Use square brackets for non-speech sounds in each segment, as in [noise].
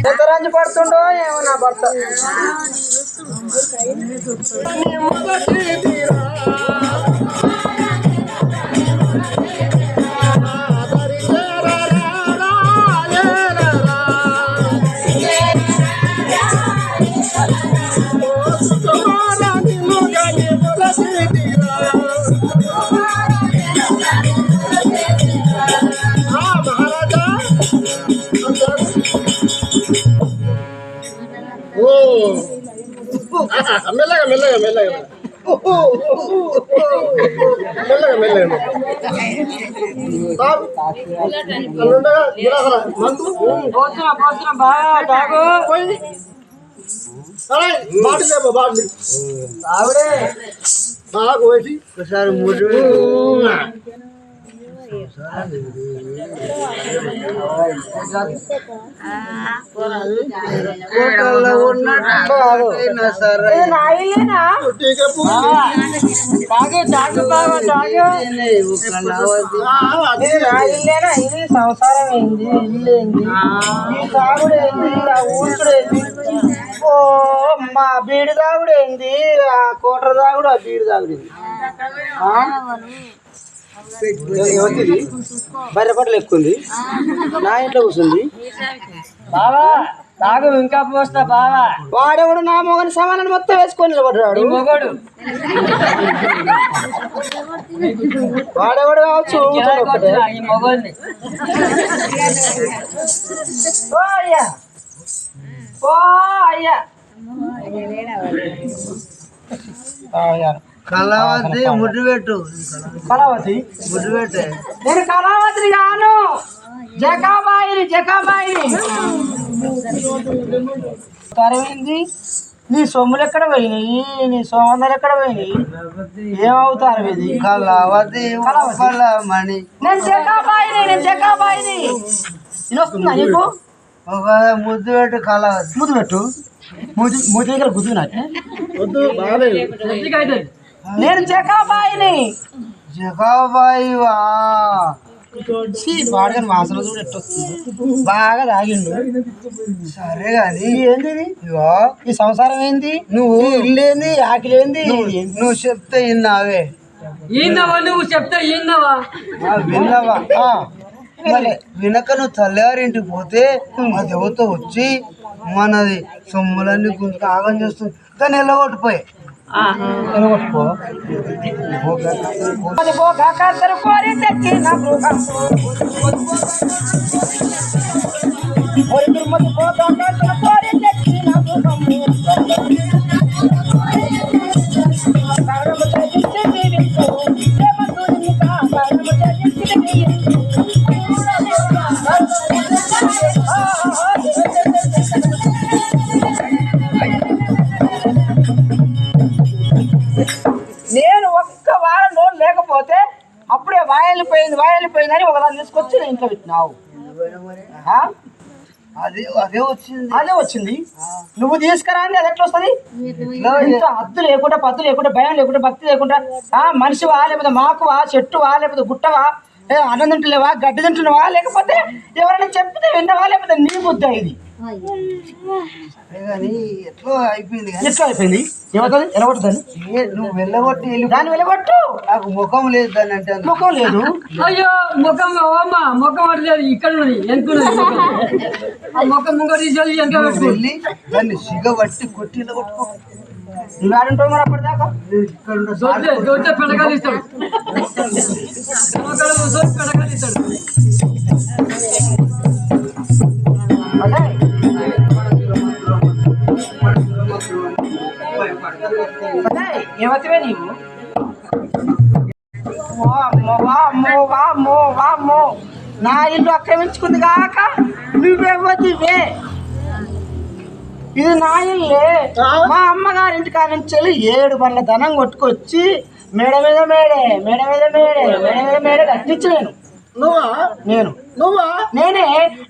ఎంత రంజు పడుతుండో ఏమో నా భర్త. మెల్లగా మెల్లగా మెల్లగా మెల్లగా మెల్లగా సార్, అల్లుండగా గిరాకరా, మందు పోతున్నా పోతున్నా బాగా తాగు సరే బాటిల్ లేపో బాటిల్ ఆవిడే బాగా పోసి ఒకసారి ముడి ఇది సంసారం ఏంది? ఇల్లు ఏంది? ఈ తాగుడు ఏంది? ఆ ఊసుడు ఏంది? ఓ మా బీడి తాగుడు ఏంది? ఆ కోటర తాగుడు ఆ బీడి ఏంది? ఎవరిది? బర్రె పట్టలు ఎక్కుంది. నా ఇంట్లో కూర్చుంది. బావా తాగు ఇంకా పోస్తా బావా. వాడెవడు నా మొగని సమానం మొత్తం వేసుకొని నిలబడ్డాడు. మొగడు. వాడెవడు కావచ్చు. ఓ అయ్యా. ఓ అయ్యా. కళావతి ముద్దు పెట్టు కళావతి. ముద్దు పెట్టే నేను కళావతిని కాను. జకాబాయిని జకాబాయిని. తరవింది? నీ సొమ్ములు ఎక్కడ పోయినాయి? నీ సోమందలు ఎక్కడ పోయినాయి? ఏమవుతారు ఇది కళావతి కళావతి. మణి నేను జకాబాయిని నేను జకాబాయిని. ఇది వస్తుందా నీకు? ఒక ముద్దు పెట్టు కళావతి ముద్దు పెట్టు మూతి మూతి దగ్గర గుద్దు నాకు. నేను జకాబాయిని జగాబాయి వా ఛీ, వాడగాని వాసన చూడు ఎట్టొస్తుంది బాగా తాగిండు. సరే ఏంది ఇది? ఇగో ఈ సంసారం ఏంది? నువ్వు. ఈ ఇల్లు ఏంది? ఆకిలి ఏంది? నువ్వు. చెప్తే విన్నావే. ఈందవా నువ్వు చెప్తే ఈందవా విన్నావా? వినక నువ్వు తల్లిగారింటికి పోతే అది ఎవరితో వచ్చి మనది సొమ్ములన్నీ గుంజుకు ఆగం చేస్తుంది. దాన్ని ఎల్లగొట్టిపోయి. Ah. Pode bogar carteiro 40 aqui na bruxa. Olha, turma, de bogar carteiro అప్పుడే వాయలిపోయింది వాయలిపోయింది అని ఒకదాన్ని తీసుకొచ్చి నేను ఇంట్లో పెట్టినావు? అదే అదే వచ్చింది. అదే వచ్చింది. నువ్వు తీసుకురా అంటే అది ఎట్లా వస్తుంది? ఇంత హద్దు లేకుండా పద్దు లేకుండా భయం లేకుండా భక్తి లేకుండా ఆ మనిషివా లేకపోతే మాకువా చెట్టువా లేకపోతే గుట్టవా ఏ అన్నం తింటలేవా? గడ్డి తింటున్నావా? లేకపోతే ఎవరైనా చెప్తే విన్నవా? లేకపోతే నీ బుద్ధి ఇది? ఎట్లా అయిపోయింది ఎట్లా అయిపోయింది? ఏమవుతుంది? నువ్వు వెళ్ళగొట్టి దాన్ని వెళ్ళగొట్టు. నాకు ముఖం లేదు దాన్ని అంటే. ముఖం లేదు. అయ్యో ముఖం ముఖం ఇక్కడ ఉన్నది వెనుకున్నది ముఖం. ఆ ముఖం ముంగ తీసేది వెనక వెళ్ళి దాన్ని సిగబట్టి కొట్టి ఇలా కొట్టుకో. నువ్వు ఆడుంటావు మరి అప్పటిదాకా? నేను ఇక్కడ ఉన్న దొరికితే దొరికితే పెడగా తీస్తాడు. నీవు వామ్మో వామ్మో వామ్మో వామ్మో నా ఇల్లు ఆక్రమించుకుంది కాక నువ్వెవ్వతివే ఇది నా ఇల్లే మా అమ్మగారి ఇంటి కాడ నుంచి వెళ్ళి ఏడు బండ్ల ధనం కొట్టుకొచ్చి మేడ మీద మేడే మేడ మీద మేడే మేడ మీద మేడే కట్టించి నేను. నువ్వా? నేను. నువ్వా? నేనే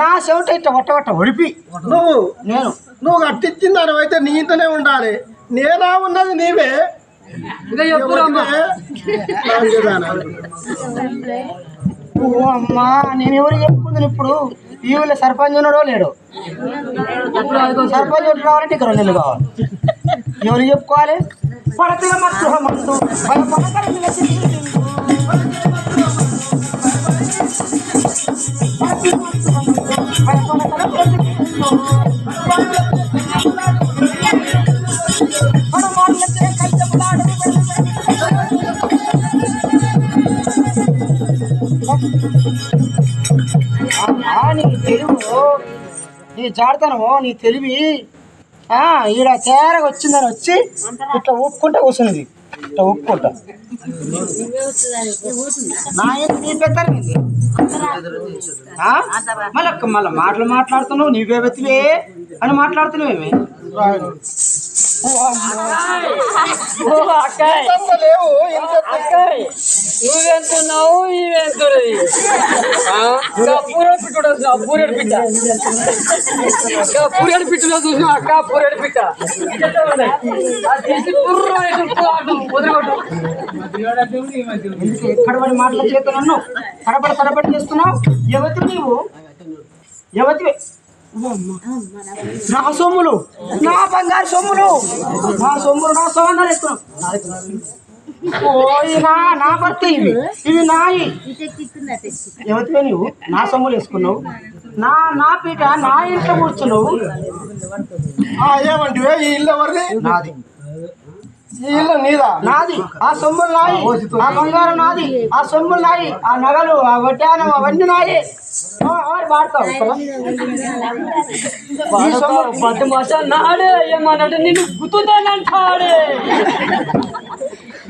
నా చెవిట ఇట్ట వట్ట వట్ట ఒడిపి. నువ్వు? నేను. నువ్వు కట్టించిన దాని అయితే నీ ఇంటనే ఉండాలి. నేనా ఉన్నది నీవే? అమ్మా. నేను ఎవరు చెప్పుకుంది ఇప్పుడు? ఈ ఊళ్ళో సర్పంచ్ ఉన్నాడో లేడు? సర్పంచ్ ఒకటి రావాలంటే ఇక్కడ రెండు నెలలు కావాలి. ఎవరు చెప్పుకోవాలి? పడతల మత్తుహమంటూ ఆ, నీ తెలుగు నీ జాడతనము నీ తెలివి ఈడ తేరగా వచ్చిందని వచ్చి ఇట్లా ఊపుకుంటే కూర్చున్నది ఇట్లా నా ఏంటి నీ పెద్దరిగింది మళ్ళీ మళ్ళీ మాటలు మాట్లాడుతున్నావు నీవే వెతివే అని మాట్లాడుతున్నావేమి? ఓ అక్కాయ్ ఇంత లేవు ఇంత నువ్వెంతున్నావు ఇవెంతున్నది పూరేడు పిట్టు పూరేడు పిట్ట ఇంకా పూరేడు పిట్టులో చూసినావు అక్క పూరేడు పిట్ట పడి మాటలు చేస్తున్నాను తడబడి తడబడి చేస్తున్నావు? ఎవతి నీవు? ఎవతివే నా సొమ్ములు నా బంగారు సొమ్ములు. నా సొమ్ములు నా వేసుకున్నావు ఓయ్ నా నా భర్త ఇవి ఇవి నాయి. ఎవతివే నువ్వు నా సొమ్ములు వేసుకున్నావు. నా నా పీట నా ఇంట్లో కూర్చున్నావు. ఆ, ఏమంటివే ఈ ఇల్లు ఎవరిది? నాది. ఈ ఇల్లు నీదా? నాది. ఆ సొమ్ములు నాయి. ఆ బంగారం నాది. ఆ సొమ్ములు నాయి. ఆ నగలు ఆ వడ్డానం అవన్నీ నాయి. పట్టు మస నాడే. ఏమన్నాడు? నిన్ను గుర్తుంటానంటాడే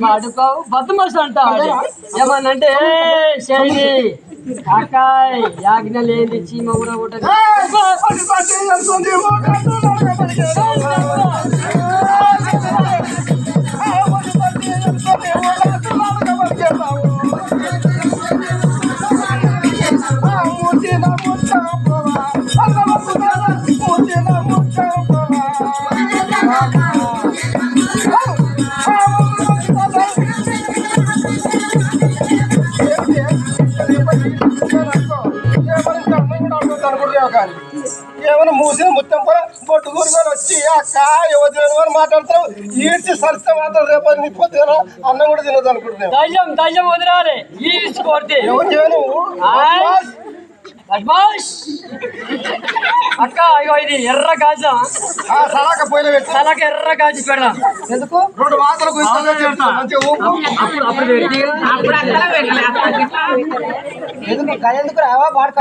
మాడుకోవు బద్దు అంటాడు. ఏమన్నంటే శైలి అక్కాయ్ యాజ్ఞ లేని చీమ కూడా ఉంటుంది Oh, ఏమైనా మూసిన ముత్తం పొర బొట్టు కూరగాయలు వచ్చి అక్క యువతి అని మాట్లాడతావు. ఈడ్చి సరిస్తే మాత్రం రేపు నీ పొద్దున అన్నం కూడా తినదు అనుకుంటున్నావు. ధైర్యం ధైర్యం వదిలాలి. ఈ కొడితే. ఎవరు చేయను? అక్క ఇగో ఇది ఎర్ర గాజం. ఆ సలాక పోయిన పెట్టి. తలకి ఎర్ర గాజు పెడదాం ఎందుకు? రెండు మాటలు గురించి మంచిగా ఊపు. అప్పుడు అప్పుడు పెట్టి ఎందుకు? రావా వాడుకో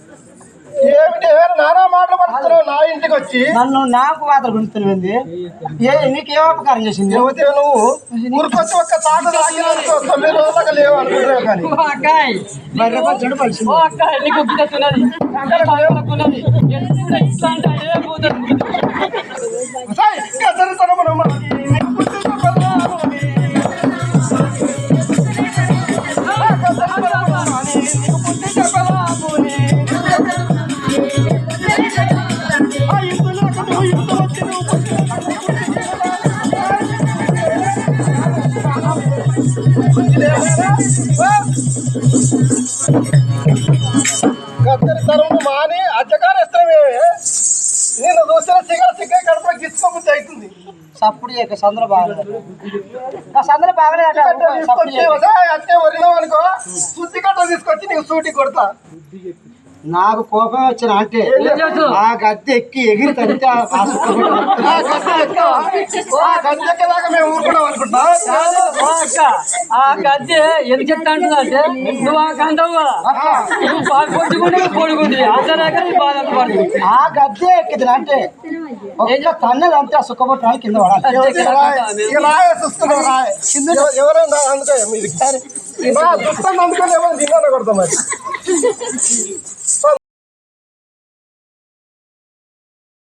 ఏమిటి ఎవరు నానా మాటలు పడుతున్నావు? నా ఇంటికి వచ్చి నన్ను నాకు మాత్రం గుంజుతున్నది ఏ నీకేం అపకారం చేసింది? యువతి నువ్వు ఊరికొచ్చి ఒక్క తాట తొమ్మిది రోజులకు లేవు అనుకుంటున్నావు కానీ. నీకు కత్తెరి తరం మాని అచ్చగారు ఇస్తావే నేను చూసిన సిగ సిగ్గ కడప గిచ్చుకోబుద్ధి అవుతుంది సప్పుడు చేయక సందర బాగలేదు సందర బాగలేదు అంటే వరిలో అనుకో సుత్తి కట్ట తీసుకొచ్చి నీకు సూటి కొడతా. నాకు కోపం వచ్చిన అంటే? ఆ గద్దె ఎక్కి ఎగిరి తంటే [laughs] ఆ గద్దె ఎందుకు చెప్తా అంటుందంటే నువ్వు ఆ కంటావు కదా బాధ పడుతుంది? ఆ గద్దె ఎక్కింది అంటే తన్నది అంతే ఆ కొట్టడానికి కింద పడాలి. ఎవరైనా అందుకో మీది దుస్తాను అందుకని ఎవరు కొడతాం మరి